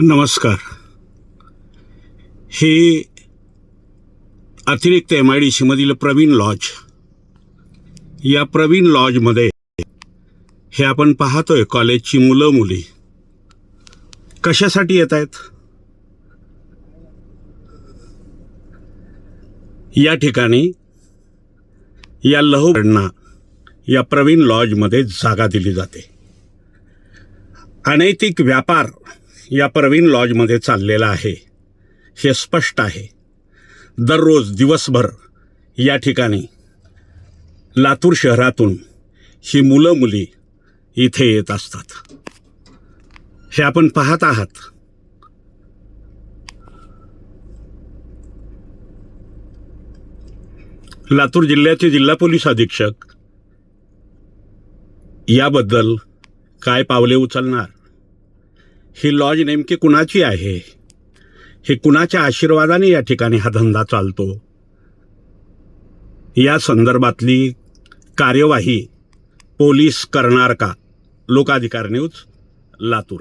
नमस्कार. हे अतिरिक्त एम आय डी सीमधील प्रवीण लॉज. या प्रवीण लॉजमध्ये हे आपण पाहतोय कॉलेजची मुलं मुली कशासाठी येत आहेत? या ठिकाणी या लहूना या प्रवीण लॉजमध्ये जागा दिली जाते. अनैतिक व्यापार या प्रवीण लॉजमध्ये चाललेला आहे. हे स्पष्ट आहे. दररोज दिवसभर या ठिकाणी लातूर शहरातून ही मुलं मुली इथे येत असतात. हे आपण पाहत आहात. लातूर जिल्ह्याचे जिल्हा पोलीस अधीक्षक याबद्दल काय पावले उचलणार? ही लॉज नेमकी कुणाची आहे? हे कुणाच्या आशीर्वादाने या ठिकाणी हा धंदा चालतो? या संदर्भातली कार्यवाही पोलीस करणार का? लोकाधिकार न्यूज लातूर.